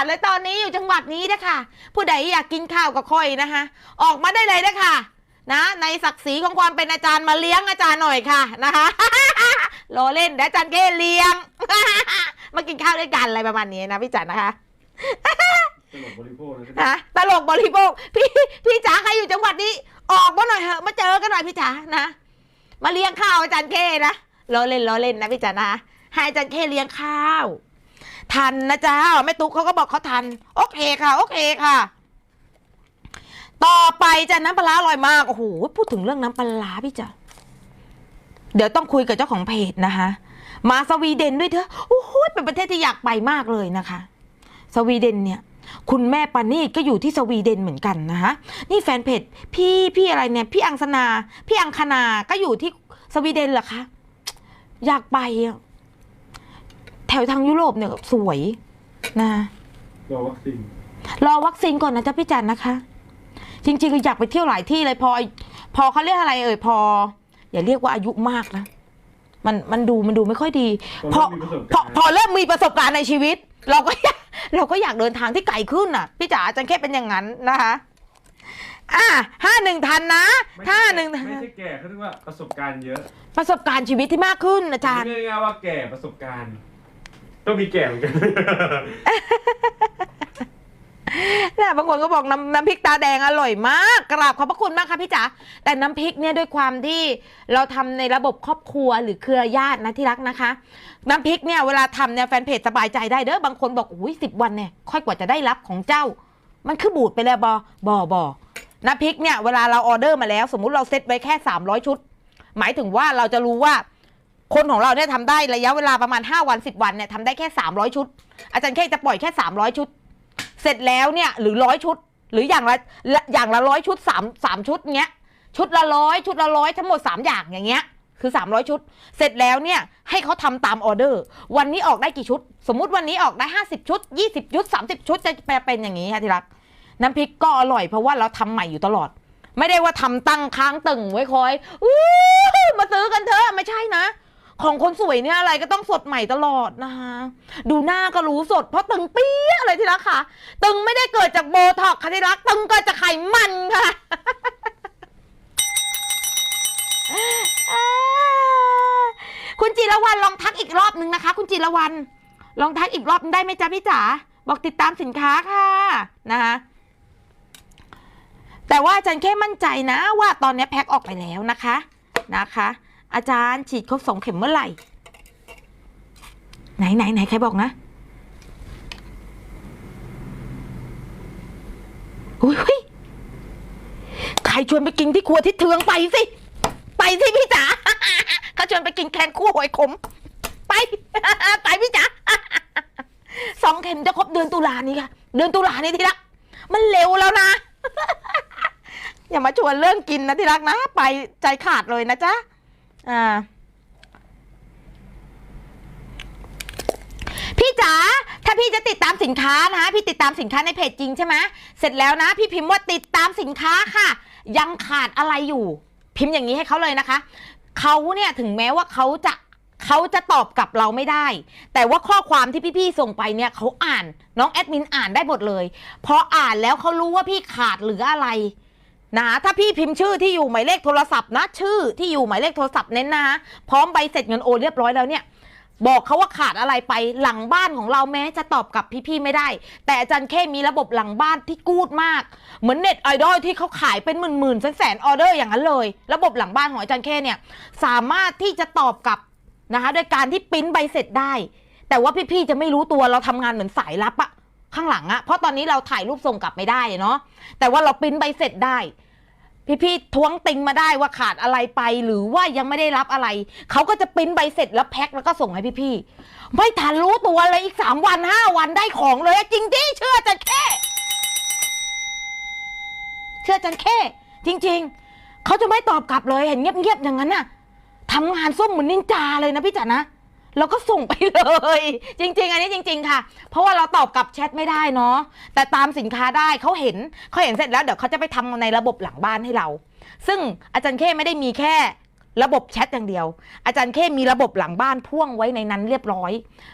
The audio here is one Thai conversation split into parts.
ศเลยตอนนี้อยู่จังหวัดนี้นะคะผู้ใดอยากกินข้าวกับค่อยนะคะออกมาได้เลยนะคะนะในศักดิ์ศรีของความเป็นอาจารย์มาเลี้ยงอาจารย์หน่อยค่ะนะคะรอเล่นเดี๋ยวอาจารย์เก้เลี้ยง มากินข้าวด้วยกันอะไรประมาณนี้นะพี่จันนะคะตลกบริโภคนะนะตลกบริโภคพี่พี่จ๋าใครอยู่จังหวัดนี้ ออกมาหน่อยเถอะมาเจอกันหน่อยพี่จ๋านะ มาเลี้ยงข้าวอาจารย์เก้นะรอเล่นรอเล่นนะพี่จ๋านะให้อาจารย์เก้เลี้ยงข้าว ทันนะจ๊ะแม่ตุ๊กเขาก็บอกเขาทัน โอเคค่ะ โอเคค่ะ ต่อไปจะน้ำปลาร้อร่อยมากโอ้โหพูดถึงเรื่องน้ำปลาพี่จ๋าเดี๋ยวต้องคุยกับเจ้าของเพจนะคะ มาสวีเดนด้วยเถอะโอ้โหเป็นประเทศที่อยากไปมากเลยนะคะ สวีเดนเนี่ยคุณแม่ปานีดก็อยู่ที่สวีเดนเหมือนกันนะคะนี่แฟนเพจพี่พี่อะไรเนี่ย พี่อังสนา พี่อังคณาก็อยู่ที่สวีเดนเหรอคะ อยากไปอะ แถวทางยุโรปเนี่ยสวยนะรอวัคซีนรอวัคซีนก่อนนะจ๊ะพี่จันนะคะ จริงๆก็อยากไปเที่ยวหลายที่เลยพอ พอเขาเรียกอะไรเอ่ยพอ อย่าเรียกว่าอายุมากนะมันมันดูมันดูไม่ค่อยดีพอมีประสบพอการณ์พอเริ่มมีประสบการณ์ในชีวิต เราก็อยากเราก็อยากเดินทางที่ไกลขึ้นน่ะ พี่จ๋าจันแค่เป็นอย่างนั้นนะคะอะห้าหนึ่งทันนะไม่ห้าใช่หนึ่งไม่ใช่แก่เขาเรียกว่าประสบการณ์เยอะ ประสบการณ์ชีวิตที่มากขึ้นอาจารย์ไม่ได้ง่ายๆว่าแก่ประสบการณ์ ต้องมีแก่เหมือนกัน เนี่ยบางคนก็บอกน้ำน้ำพริกตาแดงอร่อยมาก กราบขอบพระคุณมากค่ะพี่จ๋าแต่น้ำพริกเนี่ยด้วยความที่เราทำในระบบครอบครัวหรือเครือญาตินะที่รักนะคะ น้ำพริกเนี่ยเวลาทำเนี่ยแฟนเพจสบายใจได้เด้อบางคนบอกอุ้ยสิบวันเนี่ยค่อยกว่าจะได้รับของเจ้า มันคือบูดไปแล้วบอบอบอน้ำพริกเนี่ยเวลาเราออเดอร์มาแล้ว สมมุติเราเซตไว้แค่ 300 ชุด หมายถึงว่าเราจะรู้ว่า คนของเราเนี่ยทำได้ระยะเวลาประมาณ 5 วัน 10 วันเนี่ยทำได้แค่ 300 ชุด อาจารย์แค่จะปล่อยแค่ 300 ชุด เสร็จแล้วเนี่ยหรือร้อยชุด หรืออย่างละอย่างละร้อยชุดสามสามชุดเงี้ยชุดละร้อยชุดละร้อยทั้งหมด 3 อย่างอย่างเงี้ยคือ 300 ชุด เสร็จแล้วเนี่ยให้เขาทำตามออเดอร์ วันนี้ออกได้กี่ชุด สมมุติวันนี้ออกได้ 50 ชุด 20 ชุด 30 ชุดจะเป็นอย่างนี้ค่ะที่รัก น้ำพริกก็อร่อยเพราะว่าเราทำใหม่อยู่ตลอด ไม่ได้ว่าทำตั้งค้างตึงไว้คอยอู้มาซื้อกันเถอะไม่ใช่นะ ของคนสวยเนี่ยอะไรก็ต้องสดใหม่ตลอดนะคะ ดูหน้าก็รู้สดเพราะตึงเปี้ยอะไรที่รักค่ะ ตึงไม่ได้เกิดจากโบท็อกค่ะที่รัก ตึงเกิดจากไขมันค่ะคุณจิรวรรณลองทักอีกรอบนึงนะคะ คุณจิรวรรณลองทักอีกรอบได้ไหมจ๊ะพี่จ๋าบอกติดตามสินค้าค่ะนะคะแต่ว่าอาจารย์แค่มั่นใจนะว่าตอนนี้แพ็คออกไปแล้วนะคะนะคะ อาจารย์ฉีดครบสองเข็มเมื่อไหร่ ไหนไหนไหนใครบอกนะอุ้ยหุยใครชวนไปกินที่ครัวที่เทืองไปสิ ไปสิพี่จ๋าเขาชวนไปกินแกงคั่วหอยขม ไป ไปพี่จ๋าสองเข็มจะครบเดือนตุลานี้ค่ะ เดือนตุลานี้ที่รัก มันเร็วแล้วนะ อย่ามาชวนเรื่องกินนะที่รักนะ ไปใจขาดเลยนะจ๊ะ อ่า พี่จ๋าถ้าพี่จะติดตามสินค้านะพี่ติดตามสินค้าในเพจจริงใช่ไหมเสร็จแล้วนะ พี่พิมพ์ว่าติดตามสินค้าค่ะ ยังขาดอะไรอยู่ พิมพ์อย่างนี้ให้เขาเลยนะคะเขาเนี่ยถึงแม้ว่าเขาจะเขาจะตอบกลับเราไม่ได้ แต่ว่าข้อความที่พี่ๆส่งไปเนี่ยเขาอ่านน้องแอดมินอ่านได้หมดเลย พออ่านแล้วเขารู้ว่าพี่ขาดหรืออะไร นะถ้าพี่พิมพ์ชื่อที่อยู่หมายเลขโทรศัพท์นะ ชื่อที่อยู่หมายเลขโทรศัพท์เน้นนะพร้อมใบเสร็จเงินโอนเรียบร้อยแล้วเนี่ย บอกเขาว่าขาดอะไรไปหลังบ้านของเราแม้จะตอบกับพี่ๆไม่ได้ แต่อาจารย์เคมีระบบหลังบ้านที่กูดมาก เหมือนเน็ตไอดอลที่เขาขายเป็นหมื่นๆแสนๆออเดอร์อย่างนั้นเลย ระบบหลังบ้านของอาจารย์เคเนี่ยสามารถที่จะตอบกับนะคะโดยการที่ปริ้นใบเสร็จได้ แต่ว่าพี่ๆจะไม่รู้ตัวเราทำงานเหมือนสายลับอะ ข้างหลังอะเพราะตอนนี้เราถ่ายรูปส่งกลับไม่ได้เนาะแต่ว่าเราปริ้นใบเสร็จได้ พี่ๆท้วงติงมาได้ว่าขาดอะไรไปหรือว่ายังไม่ได้รับอะไร เขาก็จะปริ้นใบเสร็จแล้วแพ็คแล้วก็ส่งให้พี่ๆไม่ทันรู้ตัวเลยอีกสามวันห้าวันได้ของเลย จริงดิเชื่อจันแค่เชื่อจันแค่จริง ๆ เขาจะไม่ตอบกลับเลยเห็นเงียบๆอย่างนั้นน่ะทำงานส้มเหมือนนินจาเลยนะพี่จ๋านะ แล้วก็ส่งไปเลย จริง ๆ อันนี้จริง ๆ ค่ะ เพราะว่าเราตอบกลับแชทไม่ได้เนาะแต่ตามสินค้าได้เขาเห็นเขาเห็นเสร็จแล้วเดี๋ยวเขาจะไปทำในระบบหลังบ้านให้เรา ซึ่งอาจารย์เข้ไม่ได้มีแค่ระบบแชทอย่างเดียว อาจารย์เข้มีระบบหลังบ้านพ่วงไว้ในนั้นเรียบร้อย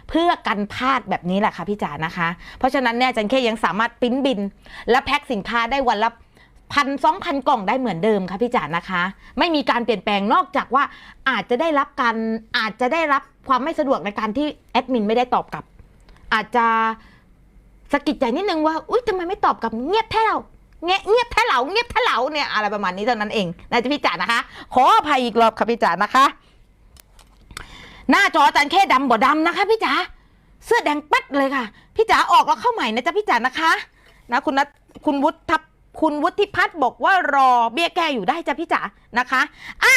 เพื่อกันพลาดแบบนี้แหละค่ะพี่จ๋านะคะ เพราะฉะนั้นเนี่ยอาจารย์เข้ยังสามารถปิ้นบิน และแพ็คสินค้าได้วันละพันสองพันกล่องได้เหมือนเดิมค่ะพี่จ๋านะคะ ไม่มีการเปลี่ยนแปลงนอกจากว่าอาจจะได้รับการอาจจะได้รับ ความไม่สะดวกในการที่แอดมินไม่ได้ตอบกลับ อาจจะสะกิดใจนิดนึงว่า อุ้ยทำไมไม่ตอบกลับเงียบแท้เราเงียบเงียบแท้เหลาเงียบแท้เหลาเนี่ยอะไรประมาณนี้เท่านั้นเองนะจ๊ะพี่จ๋านะคะ ขออภัยอีกรอบค่ะพี่จ๋านะคะ หน้าจออาจารย์แค่ดำบ่ดำนะคะพี่จ๋าเสื้อแดงปัดเลยค่ะ พี่จ๋าออกแล้วเข้าใหม่นะจ๊ะพี่จ๋านะคะ นะคุณนัทคุณวุฒิทัพคุณวุฒิพัฒน์บอกว่ารอเบี้ยแก้อยู่ได้จ้ะพี่จ๋านะคะ อะ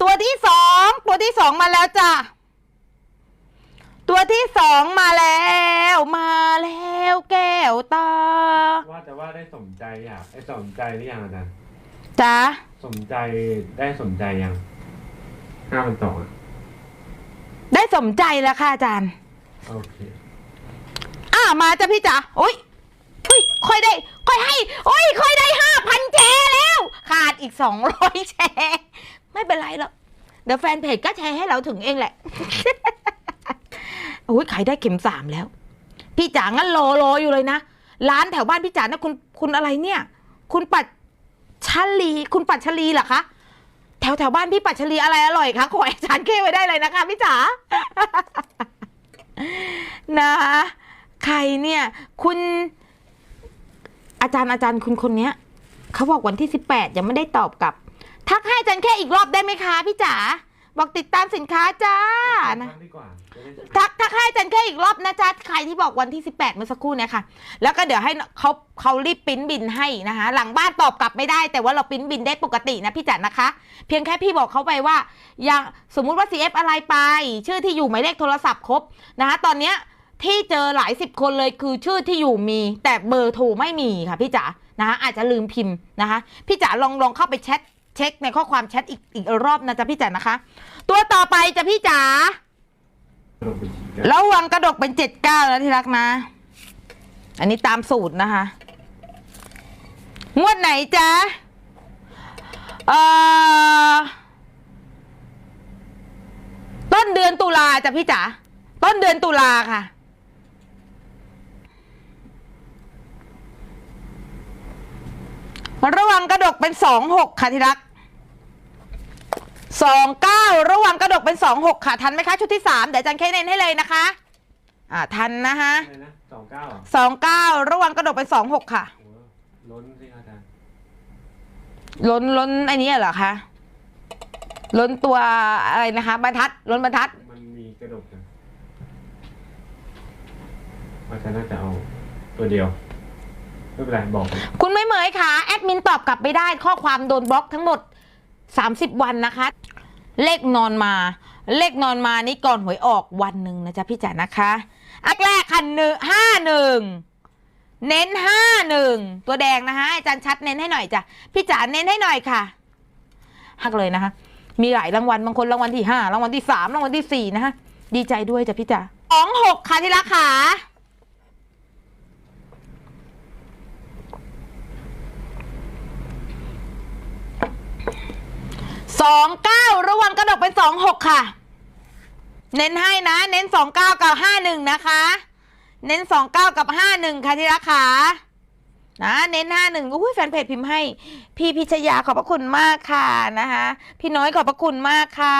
ตัวที่สองตัวที่สองมาแล้วจ้ะ ตัวที่สองมาแล้ว มาแล้วแก้วตาว่าแต่ว่าได้สมใจอะไอ้สมใจหรือยังอาจารย์จ้าสมใจได้สมใจยังห้าพันสองอะได้สมใจแล้วค่ะอาจารย์ โอเคอะมาจ้ะพี่จ๋าอุ้ยอุ้ยค่อยได้ค่อยให้อุ้ยค่อยได้ห้าพันแชร์แล้ว ขาดอีกสองร้อยแชร์ไม่เป็นไรหรอกเดี๋ยวแฟนเพจก็แชร์ให้เราถึงเองแหละ อุ้ยขายได้เข็มสามแล้ว พี่จ๋างั้นรอรออยู่เลยนะ ร้านแถวบ้านพี่จ๋านะคุณคุณอะไรเนี่ย คุณปัดชลีคุณปัดชลีเหรอคะแถวแถวบ้านพี่ปัดชลีอะไรอร่อยคะขออาจารย์เก้ไว้ได้เลยนะคะพี่จ๋า นะ ใครเนี่ย คุณ อาจารย์อาจารย์คุณคนเนี้ยเขาบอกวันที่สิบแปดยังไม่ได้ตอบกลับ ทักให้อาจารย์แค่อีกรอบได้ไหมคะพี่จ๋า บอกติดตามสินค้าจ้านะทำดีกว่าจะได้ทักทักให้อาจารย์แค่อีกรอบนะจ๊ะใครที่บอกวันที่ 18 เมื่อสักครู่เนี่ยค่ะ แล้วก็เดี๋ยวให้เขาเขารีบปริ้นบินให้นะคะ หลังบ้านตอบกลับไม่ได้ แต่ว่าเราปริ้นบินได้ปกตินะพี่จัดนะคะ เพียงแค่พี่บอกเขาไปว่ายังสมมุติว่า CF อะไรไป ชื่อที่อยู่หมายเลขโทรศัพท์ครบนะคะ ตอนเนี้ยที่เจอหลายสิบคนเลยคือชื่อที่อยู่มี แต่เบอร์โทรไม่มีค่ะพี่จ๋านะคะอาจจะลืมพิมพ์นะคะ พี่จ๋าลองลองเข้าไปแชท เช็คในข้อความแชทอีกอีกรอบนะจ๊ะพี่จ๋านะคะ ตัวต่อไปจะพี่จ๋าลงไปฉีดกันระวังกระดกเป็นเจ็ดเก้าแล้วที่รักนะ อันนี้ตามสูตรนะคะ งวดไหนจ๊ะเอ่อต้นเดือนตุลาจ้ะพี่จ๋าต้นเดือนตุลาค่ะระวังกระดกเป็นสองหกค่ะที่รัก สองเก้าระหว่างกระดกเป็นสองหกค่ะ ทันไหมคะ ชุดที่สามเดี๋ยวอาจันแค่เน้นให้เลยนะคะ อ่า ทันนะคะอะไรนะสองเก้าอะสองเก้าระหว่างกระดกเป็นสองหกค่ะ โอ้ล้นสิอาจารย์ล้นล้นไอ้นี้เหรอคะ ล้นตัวอะไรนะคะ บรรทัด ล้นบรรทัด มันมีกระดกนะอาจารย์น่าจะเอาตัวเดียวไม่เป็นไรบอกไปคุณไม่เหมยค่ะ แอดมินตอบกลับไม่ได้ข้อความโดนบล็อกทั้งหมด 30 วันนะคะ เลขนอนมา เลขนอนมานี่ก่อนหวยออกวันหนึ่งนะจ๊ะพี่จ๋านะคะอักแรกคันหนึ่งห้าหนึ่งเน้นห้าหนึ่งตัวแดงนะคะอาจารย์ชัดเน้นให้หน่อยจ้ะพี่จ๋าเน้นให้หน่อยค่ะหักเลยนะคะ มีหลายรางวัลบางคนรางวัลที่ห้ารางวัลที่สามรางวัลที่สี่นะคะดีใจด้วยจ้ะพี่จ๋าสองหกค่ะที่รักค่ะ สองเก้าระวังกระดกเป็นสองหกค่ะ เน้นให้นะ เน้นสองเก้ากับห้าหนึ่งนะคะ เน้นสองเก้ากับห้าหนึ่งค่ะที่รักค่ะนะเน้นห้าหนึ่งอุ้ยแฟนเพจพิมพ์ให้ พี่พิชยาขอบพระคุณมากค่ะนะคะ พี่น้อยขอบพระคุณมากค่ะ